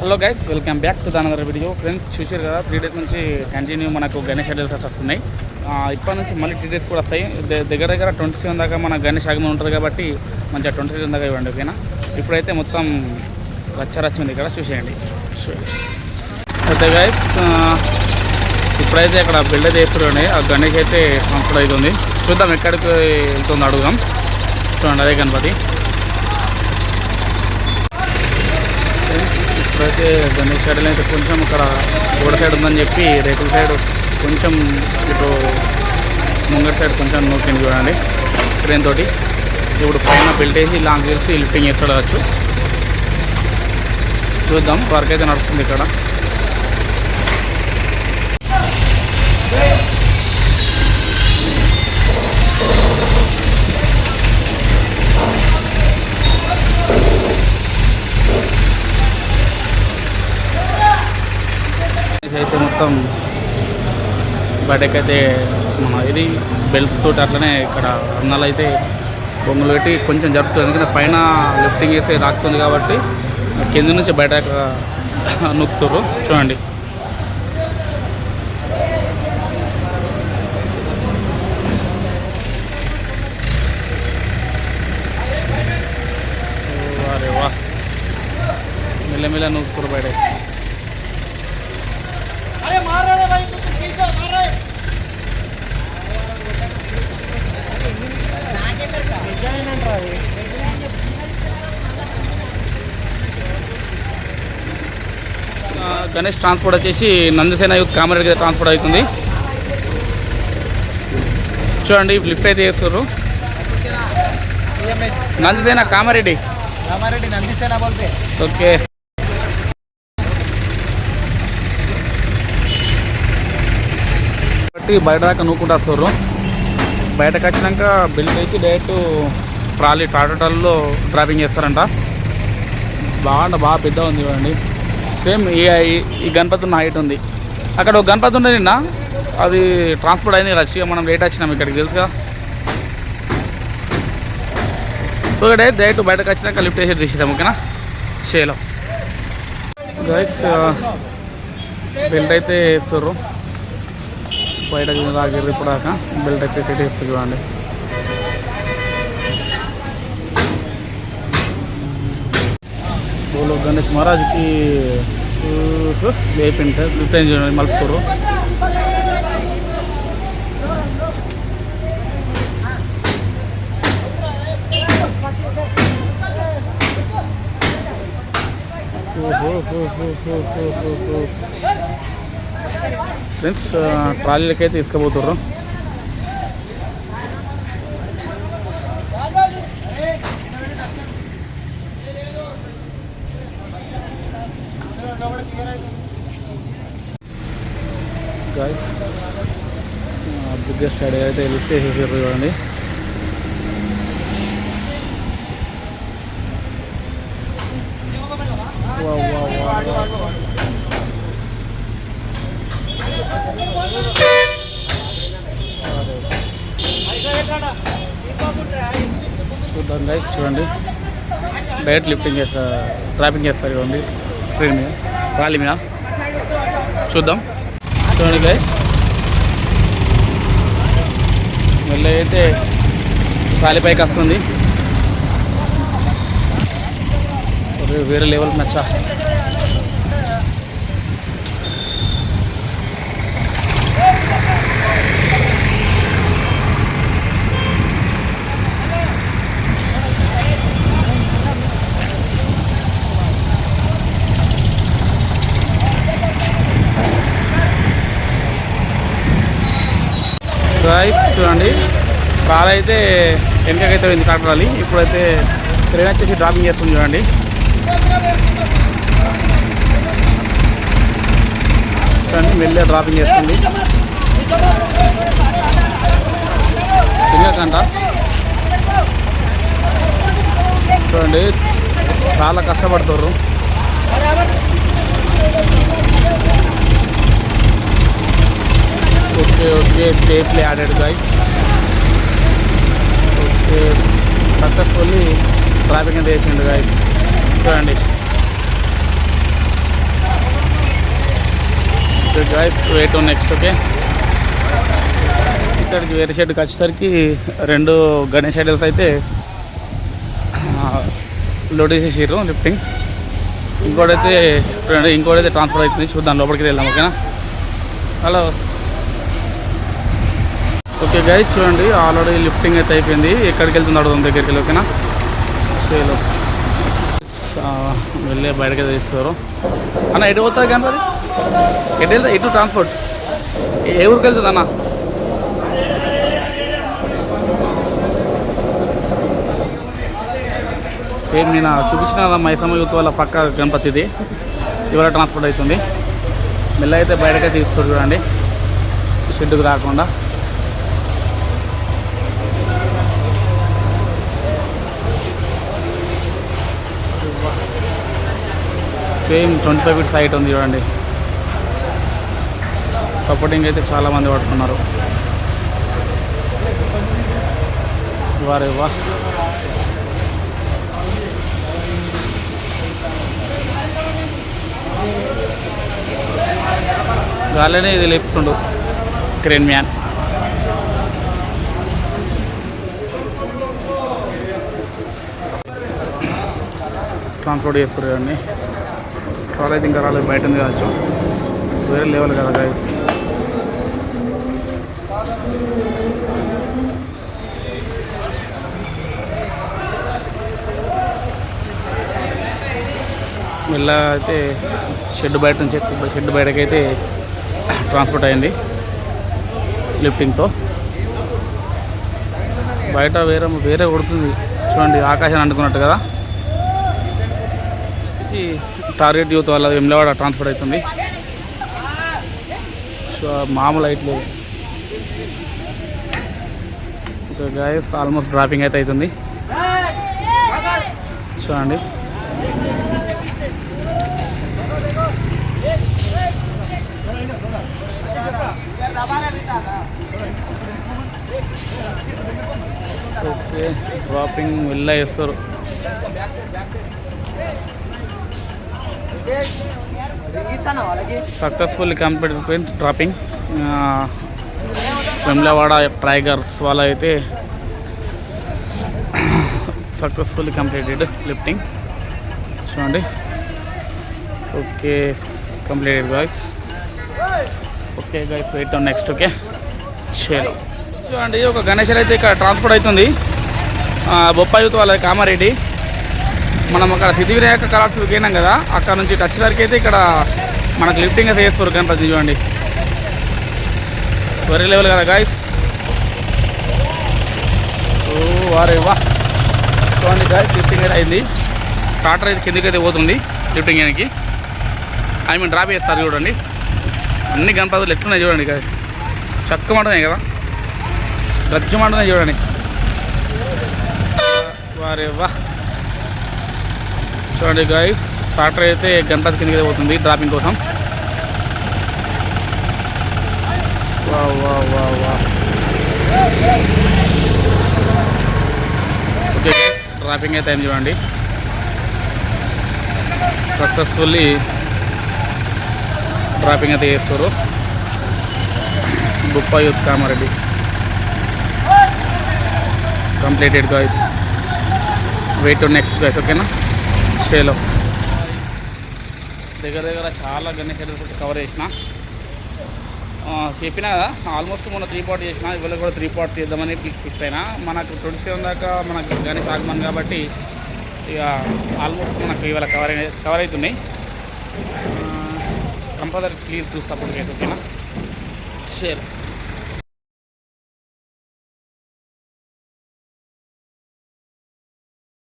Hello guys welcome back to another video friends చూసారు కదా three days నుంచి continue మనకు గణేష్ ఐడల్స్ వస్తున్నాయి. ఇప్పటి నుంచి మళ్ళీ త్రీ డేస్ కూడా వస్తాయి. దగ్గర దగ్గర ట్వంటీ సెవెన్ దాకా మన గణేష్ ఆగమనం ఉంటుంది కాబట్టి మంచిగా ట్వంటీ సెవెన్ దాకా ఇవ్వండి ఓకేనా? ఇప్పుడైతే మొత్తం రచ్చరచ్చి ఉంది ఇక్కడ చూసేయండి. అయితే గైస్ ఇప్పుడైతే ఇక్కడ బిల్డ్ చేస్తున్నాయి ఆ గణేష్ అయితే ట్రాన్స్ఫర్ అవుతుంది చూద్దాం ఎక్కడికి వెళ్తుందో అడుగుదాం. చూడండి అదే గణపతి. ఇప్పుడైతే గణేష్ సైడ్ అయితే కొంచెం ఇక్కడ గోడ సైడ్ ఉందని చెప్పి రేకుల సైడ్ కొంచెం ఇటు ముంగటి సైడ్ కొంచెం నూకింది చూడండి క్రేన్ తోటి. ఇప్పుడు పైన బిల్ట్ వేసి లాంగ్ చేసి లిఫ్టింగ్ చేస్తాడు చూద్దాం వర్క్ అయితే నడుస్తుంది ఇక్కడ. మొత్తం బయటకైతే మన ఇది బెల్స్ తోటి అట్లనే ఇక్కడ అన్నాలు అయితే బొమ్మలు పెట్టి కొంచెం జరుపుతుంది ఎందుకంటే పైన లిఫ్టింగ్ వేసి రాకుతుంది కాబట్టి కింద నుంచి బయట నొక్కుతారు చూడండి. అరే వా. మెల్లమెల్ల నొక్కుతారు బయట. గణేష్ ట్రాన్స్పోర్ట్ వచ్చేసి నందసేన యూత్ కామరేడ్ ట్రాన్స్పోర్ట్ అవుతుంది. చూడండి లిఫ్ట్ అయితే చేస్తారు నందసేన కామారెడ్డి? కామారెడ్డి నందిసేన బోల్తే. ఓకే. బయట దాకా నూకుంటారు బయటకు వచ్చినాక బిల్ తెచ్చి డైరెక్ట్ ట్రాలీ టాటాలో డ్రాపింగ్ చేస్తారంట. బాగా బాగా పెద్ద ఉంది చూడండి. సేమ్ ఈ ఈ- గణపతి ఉన్న హైట్ ఉంది. అక్కడ ఒక గణపతి ఉండే నిన్న. అది ట్రాన్స్పోర్ట్ అయింది రష్గా మనం లేట్ వచ్చినాం ఇక్కడికి తెలుసుగా? ఒకటే డైరెక్ట్ బయటకు వచ్చినాక లిఫ్ట్ వేసి తీసేద్దాం ఓకేనా? షేలో గైస్ బెల్ట్ అయితే వేస్తారు. బయటకు రాగిర్రు ఇప్పుడు దాకా బెల్ట్ అయితే సెట్ చూడండి. బోలో గణేష్ మహారాజ్కి వేపింట లిఫ్ట్ చూడండి మలుపుతారు. ఫ్రెండ్స్ ట్రాలీలకి తీసుకుపోతుర్రు. బిగ్గెస్ట్ స్టడీ అయితే లిఫ్ట్ చేసేసారు చూడండి. చూద్దాం గైస్ చూడండి. డైరెక్ట్ లిఫ్టింగ్ చేస్తా ట్రాపింగ్ చేస్తారు చూడండి ట్రైన్ మీద. ట్రాలీ మీద. చూద్దాం. చూడండి గైస్ మళ్ళీ అయితే ట్రాలీ పైకి వస్తుంది. వేరే లెవెల్ నచ్చా. చూడండి. ట్రాల్ అయితే వెనకకైతే పోయింది ట్రాక్టర్ ట్రాలీ ఇప్పుడైతే ట్రైన్ వచ్చేసి డ్రాపింగ్ చేస్తుంది చూడండి. చూడండి మెల్లే డ్రాపింగ్ చేస్తుంది. తినకంట చూడండి చాలా కష్టపడుతుర్రు. Okay okay safely added guys okay successfully traffic అంతా వేసిండు గైస్ చూడండి. Guys guys wait next okay ఇక్కడికి వేరే షెడ్కి వచ్చేసరికి రెండు గణేష్ ఐడల్స్ అయితే లోడ్ చేసేసారు లిఫ్టింగ్ ఇంకోటైతే ఇంకోటైతే ట్రాన్స్ఫర్ అవుతుంది. చూద్దాం లోపలికి వెళ్దాం ఓకేనా హలో. ఓకే గైస్ చూడండి ఆల్రెడీ లిఫ్టింగ్ అయితే అయిపోయింది. ఎక్కడికి వెళ్తుంది అడుగుదాం దగ్గరికి వెళ్ళి ఓకేనా సేలో వెళ్ళే బయటకి తీస్తారు. అన్న ఎటు పోతుంది కానీ మరి ఎటు వెళ్తా ఎటు ట్రాన్స్పోర్ట్? ఏ ఊరికి వెళ్తుంది అన్న? సేమ్ నేను చూపించిన మైసమ్మ యూత్ వాళ్ళ పక్క గణపతిది. ఇవాళ ట్రాన్స్పోర్ట్ అవుతుంది. మెల్ల అయితే బయటకే తీస్తారు చూడండి. షెడ్కి రాకుండా. Same twenty five feets height ఉంది చూడండి. సపోర్టింగ్ అయితే చాలామంది పడుతున్నారు పట్టుకున్నారు. వారే వా. గాలినే ఇది లేపుతుండు క్రేన్ మ్యాన్ ట్రాన్స్పోర్ట్ చేస్తారు కానీ రాలేదు ఇంకా రాలేదు బయట ఉంది కావచ్చు. వేరే లెవెల్ కదా గైస్ మెల్లగా అయితే షెడ్ బయట నుంచి షెడ్ బయటకైతే ట్రాన్స్పోర్ట్ అయింది లిఫ్టింగ్తో బయట వేరే వేరే కొడుతుంది. చూడండి ఆకాశాన్ని అనుకున్నట్టు కదా. టార్గెట్ యూత్ వాళ్ళ వెమ్లవాడ ట్రాన్స్ఫర్ అవుతుంది. సో మామూలు అయిట్లేదు ఓకే గాయస్ ఆల్మోస్ట్ డ్రాపింగ్ అయితే అవుతుంది. చూడండి. ఓకే డ్రాపింగ్ వెళ్ళ వేస్తారు సక్సెస్ఫుల్ వాళ్ళకి సక్సెస్ఫుల్లీ డ్రాపింగ్. వెమ్లవాడ టైగర్స్ వాళ్ళ అయితే సక్సెస్ఫుల్ కంప్లీటెడ్ లిఫ్టింగ్. చూడండి. Okay completed guys. Okay guys wait next okay. చేలో. చూడండి ఒక గణేష్ అయితే ఇక్కడ ట్రాన్స్పోర్ట్ అవుతుంది. బొప్పాయి యూత్ వాళ్ళ కామారెడ్డి. మనం అక్కడ సిద్ధి వినాయక కళాశాల పోయినాం కదా అక్కడ నుంచి టచ్ వరకు అయితే ఇక్కడ మనకు లిఫ్టింగ్ అయితే చేస్తారు గణపతి చూడండి. వెరీ లెవెల్ కదా గాయస్ ఓ వారే వా. చూడండి గాయస్ లిఫ్టింగ్ అయితే అయింది. టాటర్ అయితే కిందకి అయితే పోతుంది లిఫ్టింగ్ చేయడానికి. ఐ మీన్ డ్రాప్ చేస్తారు చూడండి. అన్ని గణపతులు ఎట్లున్నాయి చూడండి గాయస్ చక్కమంటున్నాయి కదా. గజ్జమంటున్నాయి చూడండి. వారే వా. చూడండి గాయస్ ట్రాక్టర్ అయితే గణపతి కిందకి పోతుంది డ్రాపింగ్ కోసం. వా వా వా వా ఓకే డ్రాపింగ్ అయితే అయింది చూడండి. సక్సెస్ఫుల్లీ డ్రాపింగ్ అయితే చేస్తారు. బుప్ప youth Kamareddy. Completed guys wait next guys ఓకేనా చేలో దగ్గర దగ్గర చాలా గణేష్ కూడా కవర్ చేసిన. చెప్పిన కదా ఆల్మోస్ట్ మొన్న త్రీ పార్ట్ చేసిన ఇవాళ కూడా త్రీ పార్ట్ చేద్దామని ఫిక్స్ అయినా. మనకు ట్వంటీ సెవెన్ దాకా మనకు గణేష్ ఆగమన్ కాబట్టి ఇక ఆల్మోస్ట్ మనకు ఇవాళ కవర్ కవర్ అవుతున్నాయి. కంపల్సరీ క్లియర్ చూస్తే సపోర్ట్ చేసి ఓకేనా షేర్